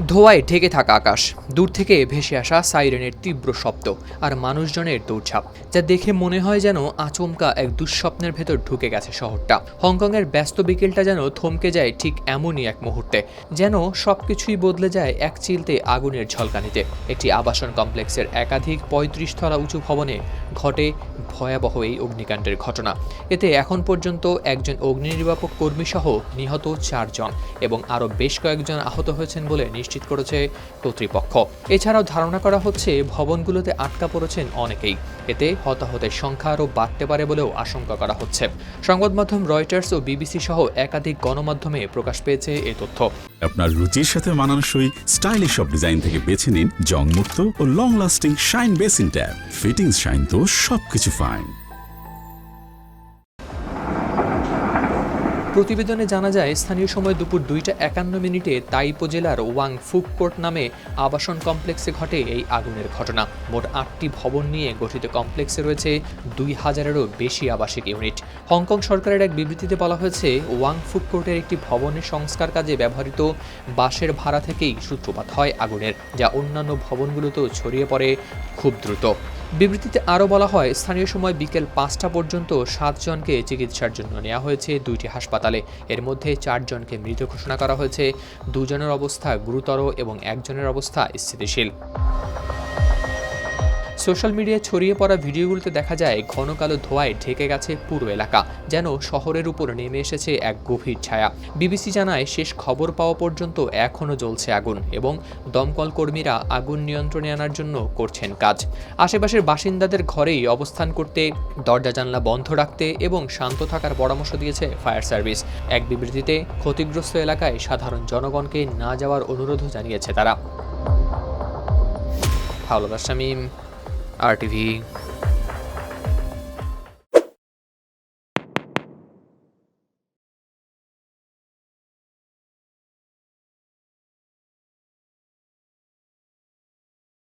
ধোঁয়ায় ঢেকে থাকা আকাশ। দূর থেকে ভেসে আসা সাইরেনের তীব্র শব্দ আর মানুষজনের দৌড়ঝাঁপ, যা দেখে মনে হয় যেন আচমকা এক দুঃস্বপ্নের ভেতর ঢুকে গেছে শহরটা। হংকংয়ের ব্যস্ত বিকেলটা যেন থমকে যায় ঠিক এমনই এক মুহূর্তে, যেন সবকিছুই বদলে যায় এক চিলতে আগুনের ঝলকানিতে। একটি আবাসন কমপ্লেক্সের একাধিক পঁয়ত্রিশ তলা উঁচু ভবনে ঘটে ভয়াবহ এই অগ্নিকাণ্ডের ঘটনা। এতে এখন পর্যন্ত একজন অগ্নি নির্বাপক কর্মী সহ নিহত চারজন এবং আরও বেশ কয়েকজন আহত হয়েছেন বলে নিশ্চিত করেছে কর্তৃপক্ষ। এছাড়াও ধারণা করা হচ্ছে, ভবনগুলোতে আটকা পড়েছেন অনেকেই। এতে হতাহতের সংখ্যা আরও বাড়তে পারে বলেও আশঙ্কা করা হচ্ছে। সংবাদ মাধ্যম রয়টার্স ও বিবিসি সহ একাধিক গণমাধ্যমে প্রকাশ পেয়েছে এ তথ্য। আপনার রুচির সাথে মানানসই স্টাইলিশ সব ডিজাইন থেকে বেছে নিন জংমুক্ত ও long lasting shine basin tap fittings shine তো সবকিছু ফাইন। প্রতিবেদনে জানা যায়, স্থানীয় সময় দুপুর দুইটা একান্ন মিনিটে তাই উপজেলার ওয়াং ফুড কোর্ট নামে আবাসন কমপ্লেক্সে ঘটে এই আগুনের ঘটনা। মোট আটটি ভবন নিয়ে গঠিত কমপ্লেক্সে রয়েছে দুই হাজারেরও বেশি আবাসিক ইউনিট। হংকং সরকারের এক বিবৃতিতে বলা হয়েছে ওয়াং ফুড কোর্টের একটি ভবনের সংস্কার কাজে ব্যবহৃত বাসের ভাড়া থেকেই সূত্রপাত হয় আগুনের, যা অন্যান্য ভবনগুলোতেও ছড়িয়ে পড়ে খুব দ্রুত। বিবৃতিতে আরও বলা হয়, স্থানীয় সময় বিকেল পাঁচটা পর্যন্ত সাতজনকে চিকিৎসার জন্য নেওয়া হয়েছে দুইটি হাসপাতালে। এর মধ্যে চারজনকে মৃত ঘোষণা করা হয়েছে। দুজনের অবস্থা গুরুতর এবং একজনের অবস্থা স্থিতিশীল। সোশ্যাল মিডিয়ায় ছড়িয়ে পড়া ভিডিওগুলোতে দেখা যায়, ঘন কালো ধোঁয়ায় ঢেকে গেছে পুরো এলাকা, যেন শহরের উপর নেমে এসেছে এক গভীর ছায়া। বিবিসি জানায়, শেষ খবর পাওয়া পর্যন্ত এখনও জ্বলছে আগুন এবং দমকল কর্মীরা আগুন নিয়ন্ত্রণে আনার জন্য করছেন কাজ। আশেপাশের বাসিন্দাদের ঘরেই অবস্থান করতে, দরজা জানলা বন্ধ রাখতে এবং শান্ত থাকার পরামর্শ দিয়েছে ফায়ার সার্ভিস। এক বিবৃতিতে, ক্ষতিগ্রস্ত এলাকায় সাধারণ জনগণকে না যাওয়ার অনুরোধও জানিয়েছে তারা। হাওলাদার শামীম। আর টিভি